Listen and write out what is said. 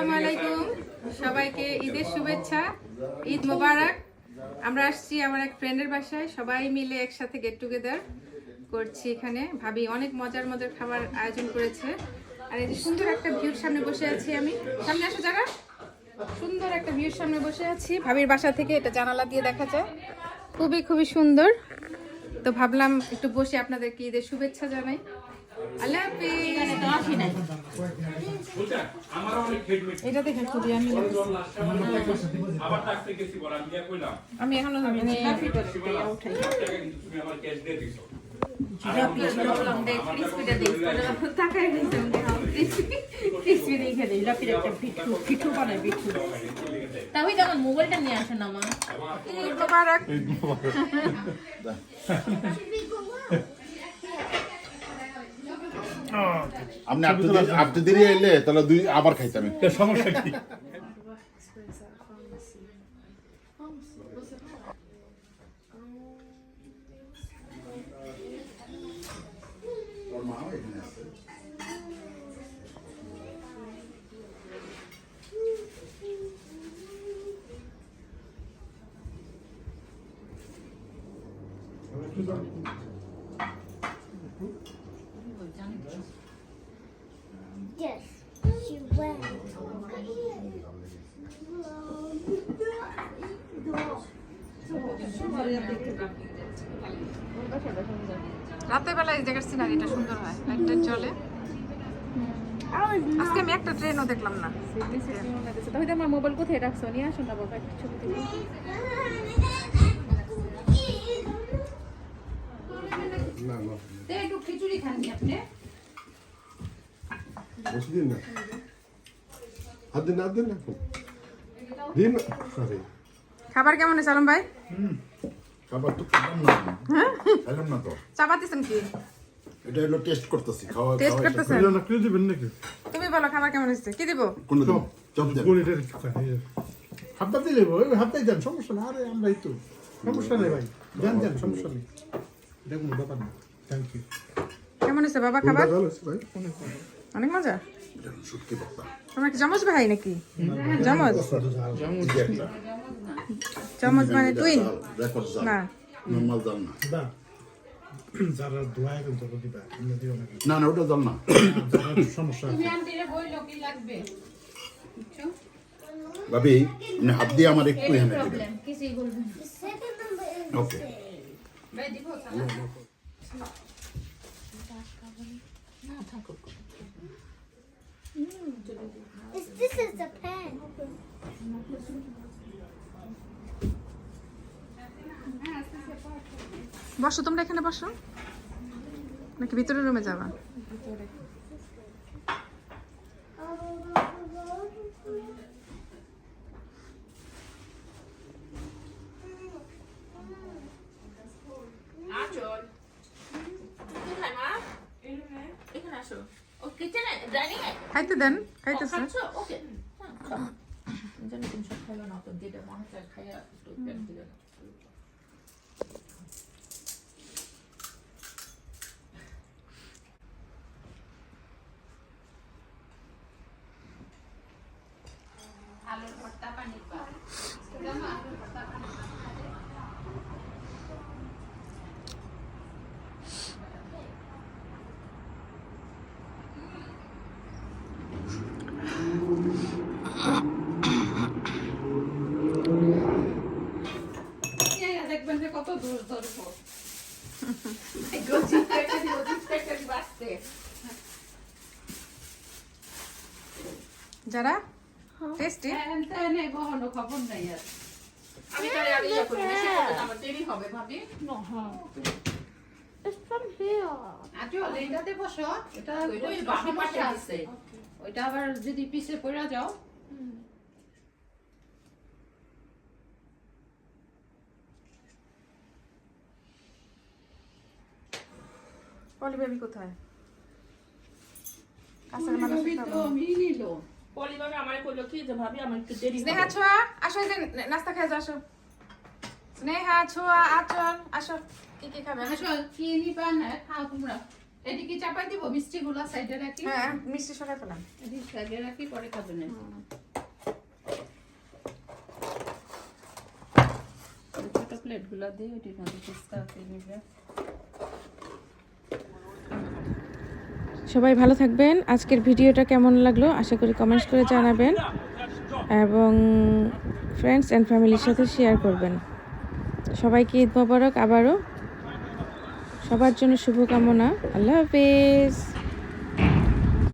আসসালামু আলাইকুম। সবাইকে ঈদের শুভেচ্ছা, ঈদ মোবারক। আমরা আসছি আমার এক ফ্রেন্ডের বাসায়, সবাই মিলে একসাথে গেট টুগেদার করছি এখানে। ভাবি অনেক মজার মজার খাবার আয়োজন করেছে। আর এই সুন্দর একটা ভিউর সামনে বসে আছি আমি। সামনে আসো যারা সুন্দর একটা ভিউর সামনে বসে আছি। ভাবির বাসা থেকে এটা জানালা দিয়ে দেখা যায়। খুবই খুবই সুন্দর। তো ভাবলাম একটু বসে আপনাদেরকে ঈদের শুভেচ্ছা জানাই। এটা দেখেন খুবই আমি আবার ডাকতে গেছি বড় আমি যা কইলাম। আমি এখনও উঠাই। তাহলে আমার মোবাইলটা নিয়ে আসেন আমার ঈদ মোবারক আপনি আপনি দেরি- এলে তাহলে দুই আবার খাইতাম। সমস্যা কি Yes, she went. রাতের বেলা এই জায়গার সিনারিটা সুন্দর হয় লাইটটা চলে আজকে আমি একটা ট্রেনও দেখলাম না। তাহলে আমার মোবাইল কোথায় রাখছো? নিয়ে আসুন না বাবা একটু ছবি তুলি। একটু খিচুড়ি খাননি আপনি? বসে দিন না? হাত দিন হাত দিন না দিন সরি খাবার কেমন হয়েছে আলম ভাই? খাবার তো খেলাম না। খেলাম না তো। চাপাতিছেন কি? এটা হলো টেস্ট করতেছি খাওয়া টেস্ট করতেছেন? এটা না কেউ দিবেন নাকি? তুমি বলো খাবার কেমন হয়েছে? কি দিব? কোন দিন। চপ। দেন। গলিটার হাতটা দিলে ওই হাতটাই দেন সমস্যা না আরে আমরাই তো। সমস্যা নেই ভাই। দেন দেন সমস্যা নেই। দেখুন ব্যাপার না। থ্যাংক ইউ কেমন হয়েছে বাবা খাবার? ভালো আছে ভাই? অনেক মজা শুটকি পাতা তোমার কি জমজ ভাই নাকি? যে একটা মানে জাল। না। নরমাল জাল না। না না না ওটা জাল না। সমস্যা ভাবি আপনি হাত দিয়ে আমার একটু এনে দিবেন। ওকে Is this is the pen. বসো তোমরা এখানে বসো নাকি ভিতরের রুমে যাবা আচল 하츠. 어, 괜찮아. 나니에. 하이트 된? 하이트 쓰. 하츠. 오케이. 이제는 좀 좋다려 나도 니네 마음에 뭐 가야 또 변들려. 아들 버터 파니까. 그러면 দেখবেন যে কত দূর ধরবো যারা? টেস্টি আমি তাহলে আর ইয়ে করি আমার দেরি হবে ভাবি। বাকি সমস্যা পাশে আছে। আছে ওইটা আবার যদি পিছে পড়ে যাও। পলি বেবি কোথায়? কাছের মানুষ পলি ভাবে আমার কইলো কি যে ভাবি আমার একটু দেরি স্নেহা ছোঁয়া আসো এই যে নাস্তা খেয়ে আসো। স্নেহা ছোঁয়া আচল আসো। কি কি খাবে? আসো কি নিবা না খাও তোমরা। এদিকে চাপাই দিব মিষ্টিগুলো সাইডে রাখি। হ্যাঁ মিষ্টি সরাই ফেলাম। এদিকে সাইডে রাখি পরে খাবেন না ছোট প্লেটগুলো দিয়ে ওইটির মধ্যে পিস্তা নিবে। সবাই ভালো থাকবেন। আজকের ভিডিওটা কেমন লাগল আশা করি কমেন্টস করে জানাবেন এবং ফ্রেন্ডস অ্যান্ড ফ্যামিলির সাথে শেয়ার করবেন। সবাইকে ঈদ মোবারক আবারও। সবার জন্য শুভকামনা। আল্লাহ হাফেজ।